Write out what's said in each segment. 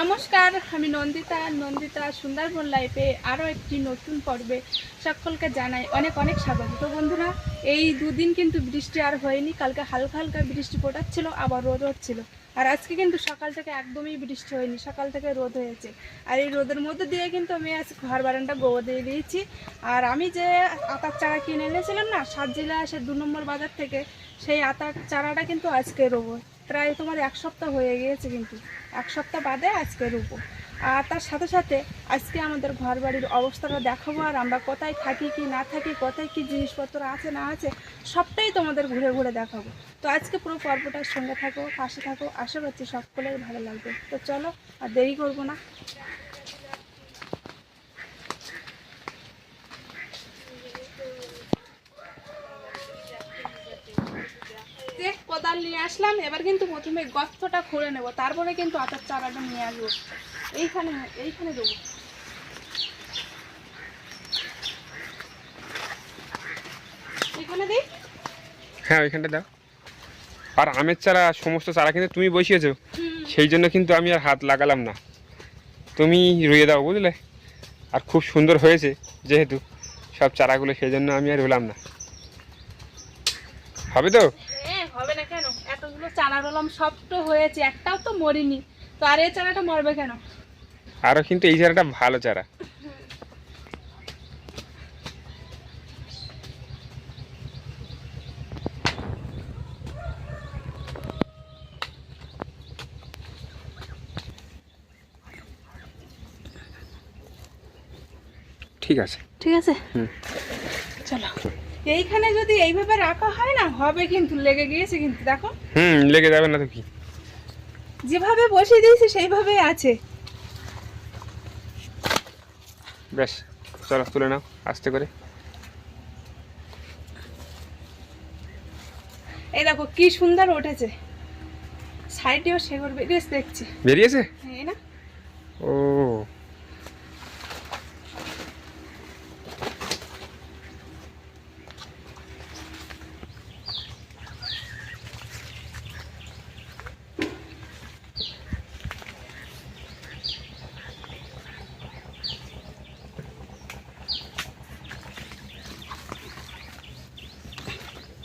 নমস্কার, আমি নন্দিতা। নন্দিতা সুন্দরবন লাইফে আরও একটি নতুন পর্বে সকলকে জানাই অনেক অনেক স্বাগত। তো বন্ধুরা, এই দুদিন কিন্তু বৃষ্টি আর হয়নি, কালকে হালকা হালকা বৃষ্টি পড়াচ্ছিল, আবার রোদ হচ্ছিল। আর আজকে কিন্তু সকাল থেকে একদমই বৃষ্টি হয়নি, সকাল থেকে রোদ হয়েছে। আর এই রোদের মধ্যে দিয়ে কিন্তু আমি আজ ঘর বারান্দা গোবর দিয়ে দিয়েছি। আর আমি যে আতার চারা কিনে এনেছিলাম না সাত জেলা আসে দু নম্বর বাজার থেকে, সেই আতার চারাটা কিন্তু আজকে রোবো প্রায় তোমার এক সপ্তাহ হয়ে গিয়েছে কিন্তু। এক সপ্তাহ বাদে আজকে রুবো আর তার সাথে সাথে আজকে আমাদের ঘর বাড়ির অবস্থাটা দেখাবো আর আমরা কোথায় থাকি, কি না থাকি, কোথায় কি জিনিসপত্র আছে, না আছে, সবটাই তোমাদের ঘুরে ঘুরে দেখাবো। তো আজকে পুরো পর্বটার সঙ্গে থাকো, পাশে থাকো। আশা করছি সকলের ভালো লাগবে। তো চলো আর দেরি করব না যে কোদাল নিয়ে আসলাম এবার কিন্তু প্রথমে গর্তটা খুঁড়ে নেব তারপরে কিন্তু আটার চারাটা নিয়ে আসব। এইখানে এইখানে দেবো। এখানে দিই? হ্যাঁ ওইখানটা দাও। আর আমের চারা সমস্ত চারা কিন্তু তুমি বসিয়েছো সেই জন্য কিন্তু আমি আর হাত লাগালাম না। তুমি রুয়ে দাও বুঝলে? আর খুব সুন্দর হয়েছে যেহেতু সব চারাগুলো সেই জন্য আমি আর রুলাম না। হবে তো হ্যাঁ হবে না কেন এতগুলো চারা রলাম সব তো হয়েছে একটাও তো মরিনি। তো আর এই চারাটা মরবে কেন? আরও কিন্তু এই চারাটা ভালো চারা। ঠিক আছে। ঠিক আছে। হুম। চলো। এইখানে যদি এইভাবে রাখা হয় না হবে কিন্তু লেগে গিয়েছে কিন্তু দেখো। হুম লেগে যাবে না তো কি? যেভাবে বসিয়ে দিয়েছি সেইভাবে আছে। ব্যাস চলো তুলে নাও আস্তে করে। এই দেখো কি সুন্দর উঠেছে। সাইডেও শেকড় বেরিয়েছে দেখছি। বেরিয়েছে? এই না। ও।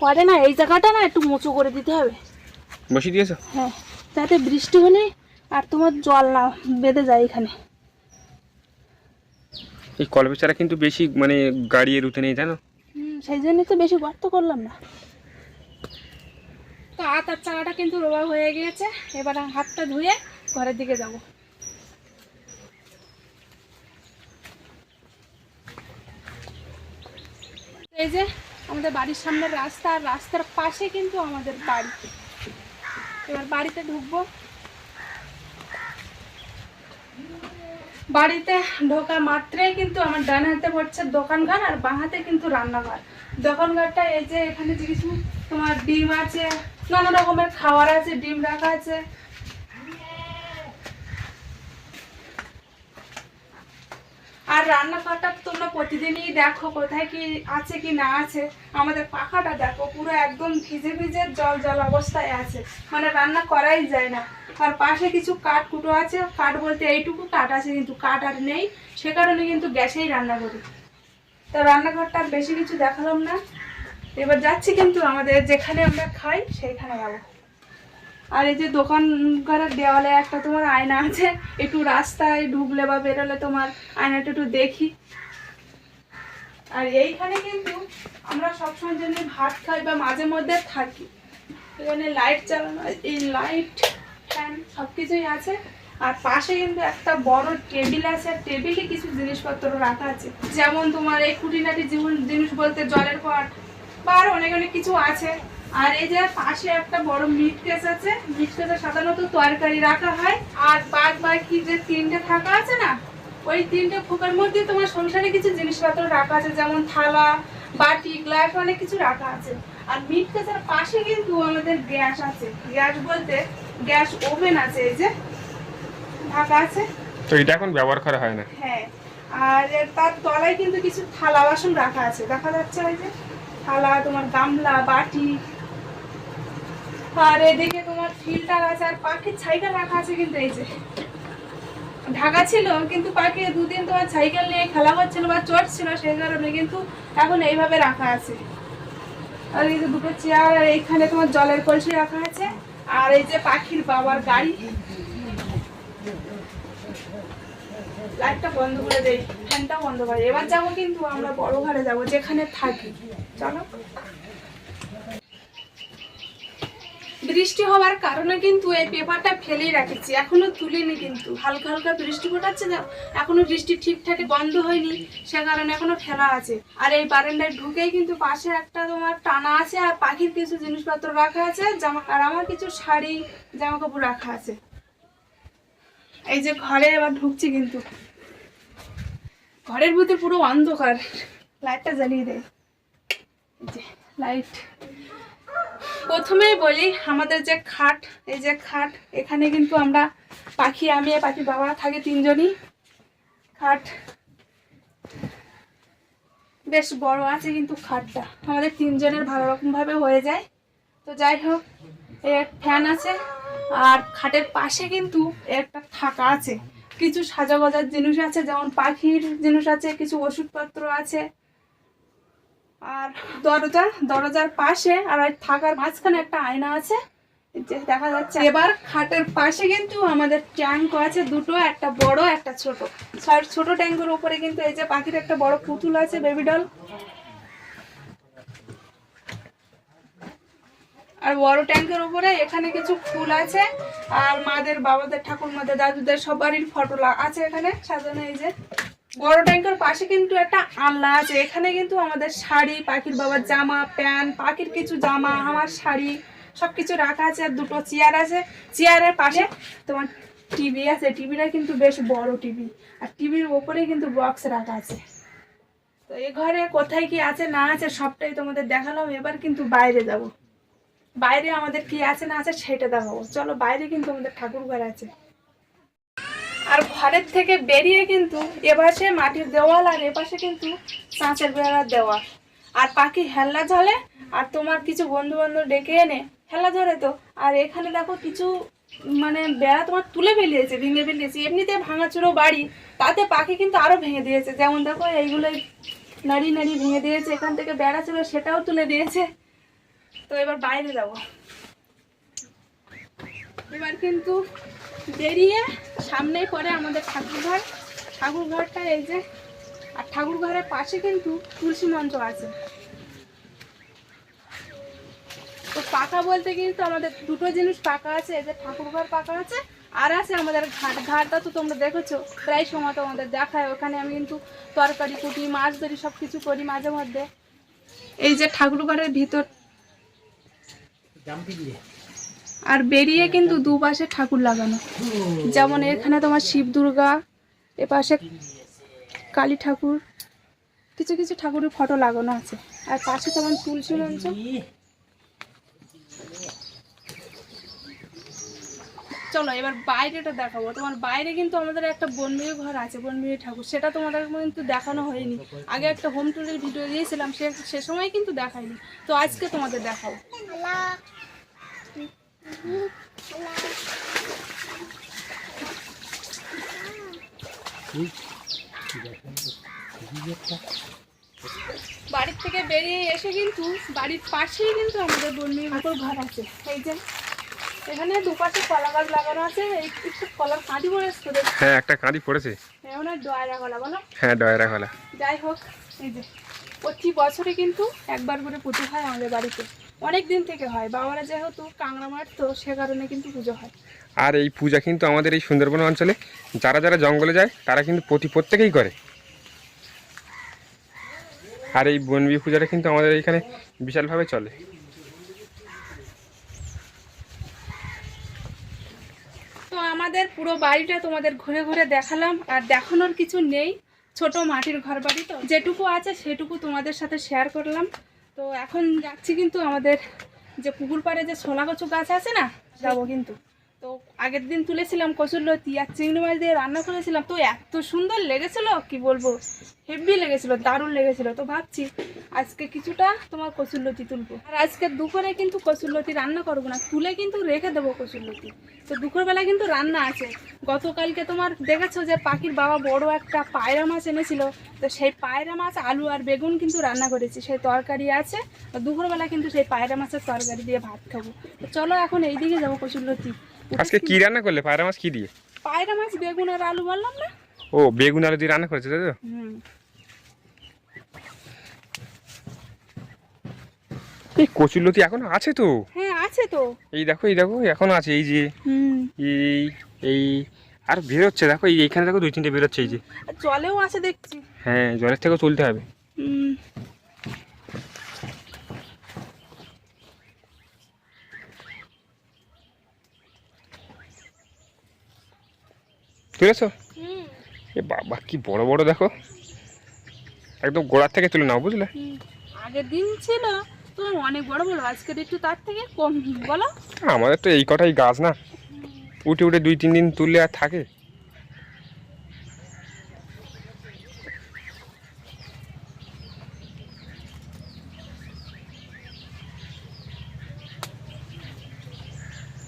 পরে না এই জায়গাটা না একটু মোচো করে দিতে হবে। বসিয়ে দিয়েছ? হ্যাঁ যাতে বৃষ্টি হলে আর তোমার জল না বেঁধে যায় এখানে। এই কলপের চারা কিন্তু বেশি মানে গাড়িয়ে রুতে নেই জানো? হুম, সেই জন্যই তো বেশি গর্ত করলাম না। তো আতার চারাটা কিন্তু রোবা হয়ে গিয়েছে এবার হাতটা ধুয়ে ঘরের দিকে যাব। এই যে আমাদের বাড়ির সামনে রাস্তা, আর রাস্তার পাশে কিন্তু আমাদের বাড়ি। এবার বাড়িতে ঢুকবো। বাড়িতে ঢোকা মাত্রই কিন্তু আমার ডান হাতে পড়ছে দোকানঘর আর বাঁ হাতে কিন্তু রান্নাঘর। দোকানঘরটা এই যে এখানে কিছু তোমার ডিম আছে, নানা রকমের খাবার আছে, ডিম রাখা আছে আর রান্নাঘরটা তোমরা প্রতিদিনই দেখো কোথায় কি আছে কি না আছে। আমাদের পাখাটা দেখো, পুরো একদম ভিজে ভিজে জল জল অবস্থায় আছে। মানে রান্না করাই যায় না। আর পাশে কিছু কাঠ কুটো আছে। কাঠ বলতে এইটুকু কাঠ আছে, কিন্তু কাঠ আর নেই। সে কারণে কিন্তু গ্যাসেই রান্না করি। তা রান্নাঘরটা বেশি কিছু দেখালাম না। এবার যাচ্ছি কিন্তু আমাদের যেখানে আমরা খাই, সেইখানে যাব। আর এই যে দোকান ঘরের দেওয়ালে একটা তোমার আয়না আছে, একটু রাস্তায় ঢুকলে বা বেরোলে তোমার আয়নাটা একটু দেখি। আর এইখানে কিন্তু আমরা সবসময় জন্য ভাত খাই বা মাঝে মধ্যে থাকি, এখানে লাইট চালানো এই লাইট ফ্যান সব কিছুই আছে। আর পাশে কিন্তু একটা বড় টেবিল আছে, আর টেবিলে কিছু জিনিসপত্র রাখা আছে। যেমন তোমার এই খুঁটিনাটি জীবন জিনিস বলতে জলের পট বা আরও অনেক অনেক কিছু আছে। আর এই যে পাশে একটা বড় মিট কেস আছে মিট কেসে সাধারণত তরকারি রাখা হয়। আর বাদ বাকি যে তিনটে থাকা আছে না ওই তিনটে খোকার মধ্যে তোমার সংসারে কিছু জিনিসপত্র রাখা আছে যেমন থালা বাটি গ্লাস অনেক কিছু রাখা আছে। আর মিট কেসের পাশে কিন্তু আমাদের গ্যাস আছে। গ্যাস বলতে গ্যাস ওভেন আছে এই যে ঢাকা আছে। তো এটা এখন ব্যবহার করা হয় না? হ্যাঁ আর তার তলায় কিন্তু কিছু থালা বাসন রাখা আছে। দেখা যাচ্ছে ওই যে থালা তোমার গামলা বাটি আর এদিকে তোমার ফিল্টার আছে, আর পাখির ছাইটা রাখা আছে কিন্তু এই যে। ঢাকা ছিল, কিন্তু পাখি দুদিন তোমার সাইকেল নিয়ে খেলা করছিল বা চড়ছিল, সেই কারণে কিন্তু এখন এইভাবে রাখা আছে। আর এই যে দুটো চেয়ার, আর এইখানে তোমার জলের কলসি রাখা আছে, আর এই যে পাখির বাবার গাড়ি। লাইটটা বন্ধ করে দেই ফ্যানটা বন্ধ করে এবার যাব কিন্তু আমরা বড় ঘরে যাব, যেখানে থাকি। চলো। বৃষ্টি হওয়ার কারণে কিন্তু এই পেপারটা ফেলেই রাখেছি। এখনও তুলিনি কিন্তু। হালকা হালকা বৃষ্টি ফোটাচ্ছে না, এখনও বৃষ্টি ঠিকঠাক বন্ধ হয়নি, সে কারণে এখনও ফেলা আছে। আর এই বারান্দায় ঢুকেই কিন্তু পাশে একটা তোমার টানা আছে, আর পাখির কিছু জিনিসপত্র রাখা আছে, জামা আর আমার কিছু শাড়ি জামা কাপড় রাখা আছে। এই যে ঘরে এবার ঢুকছি কিন্তু। ঘরের ভিতরে পুরো অন্ধকার। লাইটটা জ্বালিয়ে দেয় লাইট। প্রথমেই বলি, আমাদের যে খাট, এই যে খাট, এখানে কিন্তু আমরা পাখি, আমি আর পাখি বাবা থাকে তিনজনই। খাট বেশ বড় আছে কিন্তু খাটটা। আমাদের তিনজনের ভালো রকম ভাবে হয়ে যায়। তো যাই হোক, এর ফ্যান আছে, আর খাটের পাশে কিন্তু একটা থাকা আছে। কিছু সাজা গজার জিনিস আছে, যেমন পাখির জিনিস আছে, কিছু ওষুধপত্র আছে। আর দরজা, দরজার পাশে আর থাকার মাঝখানে একটা আয়না আছে। দেখা যাচ্ছে এবার খাটের পাশে কিন্তু আমাদের ট্যাঙ্ক আছে, দুটো, একটা বড়, একটা ছোট। আর ছোট ট্যাঙ্কের উপরে কিন্তু এই যে পাখির একটা বড় পুতুল আছে বেবি ডল আর বড় ট্যাঙ্কের উপরে এখানে কিছু ফুল আছে, আর মাদের, বাবাদের ঠাকুর মাদের দাদুদের সবারই ফটো আছে এখানে সাজানো এই যে। বড় ট্যাঙ্কের পাশে কিন্তু একটা আলনা আছে। এখানে কিন্তু আমাদের শাড়ি, পাখির বাবার জামা, প্যান্ট, পাখির কিছু জামা, আমার শাড়ি সবকিছু রাখা আছে আর দুটো চেয়ার আছে। চেয়ারের পাশে তোমার টিভি আছে। টিভিটা কিন্তু বেশ বড় টিভি। আর টিভির ওপরে কিন্তু বক্স রাখা আছে। তো এ ঘরে কোথায় কি আছে না আছে সবটাই তোমাদের দেখালাম। এবার কিন্তু বাইরে যাব। বাইরে আমাদের কি আছে না আছে সেটা দেখাবো। চলো বাইরে কিন্তু আমাদের ঠাকুর ঘর আছে। আর ঘরের থেকে বেরিয়ে কিন্তু এপাশে মাটির দেওয়াল আর এপাশে কিন্তু কাঁচের বেড়ার দেওয়াল। আর পাখি হেল্লা ঝলে, আর তোমার কিছু বন্ধু বান্ধব ডেকে এনে হেল্লা ঝরে তো। আর এখানে দেখো কিছু মানে বেড়া তোমার তুলে ফেলিয়েছে, ভেঙে ফেলিয়েছে। এমনিতে ভাঙাচুরো বাড়ি, তাতে পাখি কিন্তু আরও ভেঙে দিয়েছে। যেমন দেখো এইগুলো নাড়ি নাড়ি ভেঙে দিয়েছে, এখান থেকে বেড়া ছিল, সেটাও তুলে দিয়েছে। তো এবার বাইরে যাব। এবার কিন্তু বেরিয়ে সামনেই পড়ে আমাদের ঠাকুর ঘর ঠাকুর ঘরটা এই যে, আর ঠাকুর ঘরের পাশে কিন্তু তুলসী মঞ্চ আছে। তো পাকা বলতে কিন্তু আমাদের দুটো জিনিস পাকা আছে, এই যে ঠাকুর ঘর পাকা আছে, আর আছে আমাদের ঘাট। ঘাটটা তো তোমরা দেখেছ, প্রায় সময় তোমাদের দেখায়। ওখানে আমি কিন্তু তরকারি, কুটি, মাছ ধরি সব কিছু করি মাঝে মধ্যে। এই যে ঠাকুর ঘরের ভিতর আর বেরিয়ে কিন্তু দুপাশে ঠাকুর লাগানো। যেমন এখানে তোমার শিব দুর্গা এপাশে কালী ঠাকুর কিছু কিছু ঠাকুরের ফটো লাগানো আছে। আর পাশে তোমার তুলসী মঞ্চ চলো এবার বাইরেটা দেখাবো। তোমার বাইরে কিন্তু আমাদের একটা বনমিহি ঘর আছে বনমিহি ঠাকুর। সেটা তোমাদের কিন্তু দেখানো হয়নি। আগে একটা হোম টুরের ভিডিও দিয়েছিলাম সে সে সময় কিন্তু দেখায়নি। তো আজকে তোমাদের দেখাবো। বাড়ির থেকে বেরিয়ে এসে কিন্তু বাড়ির পাশেই কিন্তু আমাদের বন্যী ঠাকুর ঘর আছে। এই যে এখানে দুপাশে কলা গাছ লাগানো আছে। একটু কলার কাঁদি পড়ে এসছে তো হ্যাঁ একটা কাঁদি পড়েছে। ডয়রা কলা বলো। হ্যাঁ ডয়রা যাই হোক এই যে প্রতি বছরে কিন্তু একবার করে পুজো হয় আমাদের বাড়িতে। অনেক দিন থেকে হয় বাবারা যেহেতু কাংড়া মাঠ তো সে কারণে কিন্তু পুজো হয়। আর এই পূজা কিন্তু আমাদের এই সুন্দরবন অঞ্চলে যারা যারা জঙ্গলে যায় তারা কিন্তু প্রতি প্রত্যেকেই করে। আর এই বনবি পূজাটা কিন্তু আমাদের এইখানে বিশালভাবে চলে। তো আমাদের পুরো বাড়িটা তোমাদের ঘুরে ঘুরে দেখালাম আর দেখানোর কিছু নেই। ছোট মাটির ঘর বাড়ি তো। যেটুকু আছে সেটুকু তোমাদের সাথে শেয়ার করলাম। তো এখন যাচ্ছি কিন্তু আমাদের যে পুকুর পাড়ে যে ছোলা কচু গাছ আছে না, যাব কিন্তু। তো আগের দিন তুলেছিলাম কচুরলতি আর চিংড়ি মাছ দিয়ে রান্না করেছিলাম। তো এত সুন্দর লেগেছিল, কি বলব? হেভি লেগেছিল, দারুণ লেগেছিল। তো ভাবছি আজকে কিছুটা তোমার কচুরলতি তুলবো। আর আজকে দুপুরে কিন্তু কচুরলতি রান্না করব না, তুলে কিন্তু রেখে দেবো কচুরলতি তো দুপুরবেলা কিন্তু রান্না আছে। গতকালকে তোমার দেখেছ যে পাখির বাবা বড় একটা পায়রা মাছ এনেছিল। তো সেই পায়রা মাছ, আলু আর বেগুন কিন্তু রান্না করেছি। সেই তরকারি আছে। দুপুরবেলা কিন্তু সেই পায়রা মাছের তরকারি দিয়ে ভাত খাব। তো চলো এখন এইদিকে যাব কচুরলতি আজকে কি রান্না করলে? পায়রা মাছ কি দিয়ে? পায়রা মাছ বেগুন আর আলু বললাম না? ও বেগুন আলু দিয়ে রান্না করেছে তাই তো? এই কচুরলতি এখনও আছে তো? হ্যাঁ আছে তো। এই দেখো এই দেখো এখনও আছে এই যে। হুম। এই এই আর বেরোচ্ছে দেখো এই এইখানে দেখো দুই তিনটে বেরোচ্ছে এই যে। জলেও আছে দেখছি। হ্যাঁ জলের থেকেও তুলতে হবে। তুলেছো এ বাবা কি বড় বড় দেখো। একদম গোড়ার থেকে তুলে নাও বুঝলে? আগের দিন ছিল তোমার অনেক বড় বড় আজকের একটু তার থেকে কম বলো। আমাদের তো এই কটাই গাছ না। উঠে উঠে দুই তিন দিন তুললে আর থাকে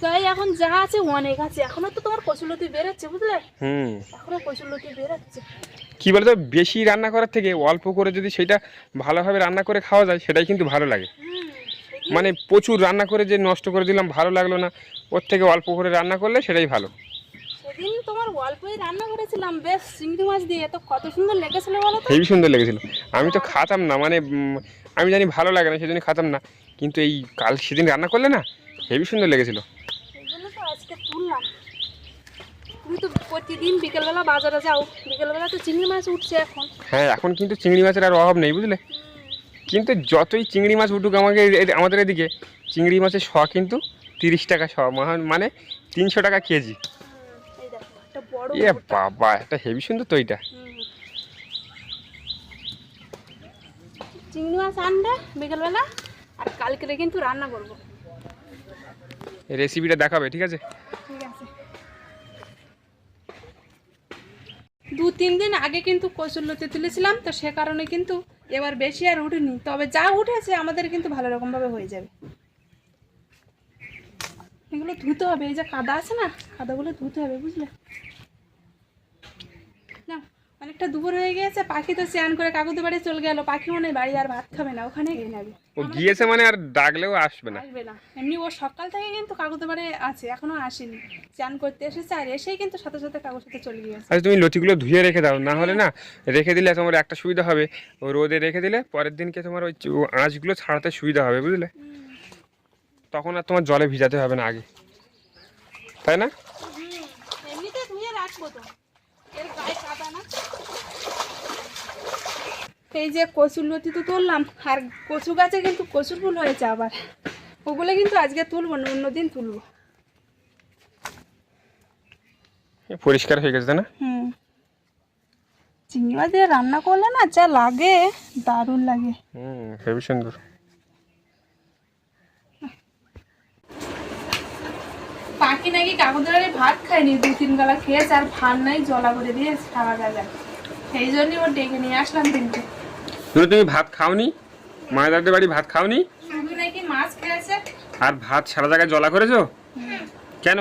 তাই এখন যা আছে অনেক আছে। এখনও তো তোমার কচুলতি বেরোচ্ছে বুঝলে? হুম। এখনও কচুলতি বেরোচ্ছে। কি বলতো বেশি রান্না করার থেকে অল্প করে যদি সেটা ভালোভাবে রান্না করে খাওয়া যায় সেটাই কিন্তু ভালো লাগে। মানে প্রচুর রান্না করে যে নষ্ট করে দিলাম ভালো লাগল না ওর থেকে অল্প করে রান্না করলে সেটাই ভালো। সেদিন তোমার অল্পই রান্না করেছিলাম বেশ চিংড়ি মাছ দিয়ে। তো কত সুন্দর লেগেছিল বলো তো? হেবি সুন্দর লেগেছিল। আমি তো খাতাম না মানে আমি জানি ভালো লাগে না সেজন্য খাতাম না। কিন্তু এই কাল সেদিন রান্না করলে না হেবি সুন্দর লেগেছিল। আজকে তুললাম। তুমি তো প্রতিদিন বিকেলবেলা বাজারে যাও। বিকেলবেলা তো চিংড়ি মাছ উঠছে এখন। হ্যাঁ এখন কিন্তু চিংড়ি মাছের আর অভাব নেই বুঝলে? কিন্তু যতই চিংড়ি মাছ উঠুক আমাকে আমাদের এদিকে চিংড়ি মাছের শ কিন্তু তিরিশ টাকা শ মানে তিনশো টাকা কেজি। এ বাবা একটা হেভি সুন্দর তো এইটা চিংড়ি মাছ আনবে বিকেলবেলা আর কালকে কিন্তু রান্না করব। রেসিপিটা দেখাবে, ঠিক আছে? দু, তিন দিন আগে কিন্তু কচুরলতি তুলেছিলাম, তো সে কারণে কিন্তু এবার বেশি আর উঠেনি। তবে যা উঠেছে আমাদের কিন্তু ভালো রকমভাবে হয়ে যাবে। এগুলো ধুতে হবে, এই যে কাদা আছে না, কাদাগুলো ধুতে হবে, বুঝলে? অনেকটা দুপুর হয়ে গিয়েছে পাখি তো স্নান করে কাকুদের বাড়ি চলে গেল পাখি মনে হয় বাড়ি আর ভাত খাবে না ওখানে গিয়ে নেবে। ও গিয়েছে মানে আর ডাকলেও আসবে না। আসবে না। এমনি ও সকাল থেকে কিন্তু কাকুদের বাড়ি আছে এখনও আসেনি। স্নান করতে এসেছে আর এসেই কিন্তু সাথে সাথে কাকুর সাথে চলে গিয়েছে। আচ্ছা তুমি লতিগুলো ধুয়ে রেখে দাও না হলে না রেখে দিলে তোমার একটা সুবিধা হবে। ও রোদে রেখে দিলে পরের দিনকে তোমার ওই আঁশগুলো ছাড়াতে সুবিধা হবে বুঝলে? তখন আর তোমার জলে ভিজাতে হবে না আগে। তাই না? এমনিতে ধুয়ে রাখব তো। এর গায়ে কাদা না। এই যে কচুর লতি তো তুললাম আর কচু গাছে কিন্তু কচুর ফুল হয়েছে আবার। ওগুলো কিন্তু আজকে তুলবো না অন্যদিন তুলবো। পরিষ্কার হয়ে গেছে না? হুম। চিংড়ি মাছ দিয়ে রান্না করলে না যা লাগে দারুণ লাগে। হুম সুন্দর। পাখি নাকি কাকুদের ভাত খায়নি দু তিন বেলা খেয়েছে আর ভাত নাই জলা করে দিয়ে খাওয়া যায়। সেই জন্যই ওর ডেকে নিয়ে আসলাম তিনটে। তুমি তুমি ভাত খাওনি? মায়ের বাড়ি ভাত খাওনি? আর ভাত সারা জায়গায় জলা করেছ? কেন?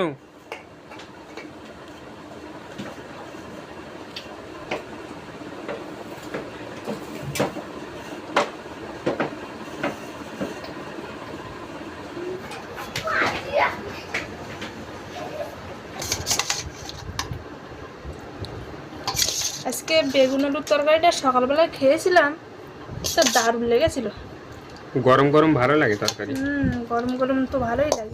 আজকে বেগুন আলুর তরকারিটা সকালবেলা খেয়েছিলাম। তো দারুণ লেগেছিল। গরম গরম ভালো লাগে তরকারি। হুম গরম গরম তো ভালোই লাগে।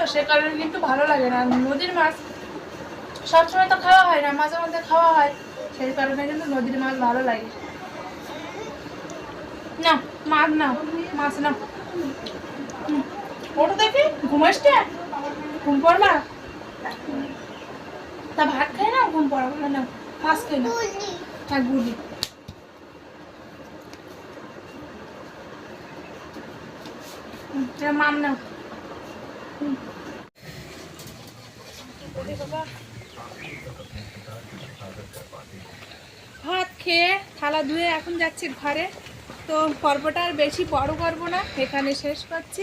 তো সে কারণে কিন্তু ভালো লাগে না। নদীর মাছ সবসময় তো খাওয়া হয় না মাঝে মধ্যে খাওয়া হয়। সেই কারণে কিন্তু নদীর মাছ ভালো লাগে। না মাছ না মাছ না। ওটা দেখি ঘুমাসটা ঘুম পড়বা? তা ভাত খাই না ঘুম পড়াবো? না না মাছ খাই না। হ্যাঁ গুলি মাম না হুম। ওরে বাবা। ভাত খেয়ে থালা ধুয়ে এখন যাচ্ছি ঘরে। তো পর্বটা আর বেশি বড় করব না, এখানে শেষ করছি।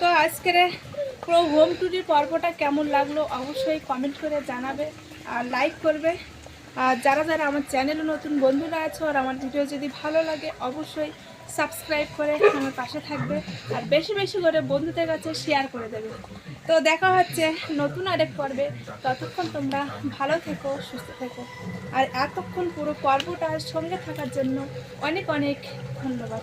তো আজকের পুরো হোম টুরির পর্বটা কেমন লাগল অবশ্যই কমেন্ট করে জানাবে আর লাইক করবে। আর যারা যারা আমার চ্যানেলে নতুন বন্ধুরা আছো আর আমার ভিডিও যদি ভালো লাগে, অবশ্যই সাবস্ক্রাইব করে আমার পাশে থাকবে আর বেশি বেশি করে বন্ধুদের কাছে শেয়ার করে দেবে। তো দেখা হচ্ছে নতুন আরেক পর্বে। ততক্ষণ তোমরা ভালো থেকো, সুস্থ থেকো। আর এতক্ষণ পুরো পর্বটার সঙ্গে থাকার জন্য অনেক অনেক ধন্যবাদ।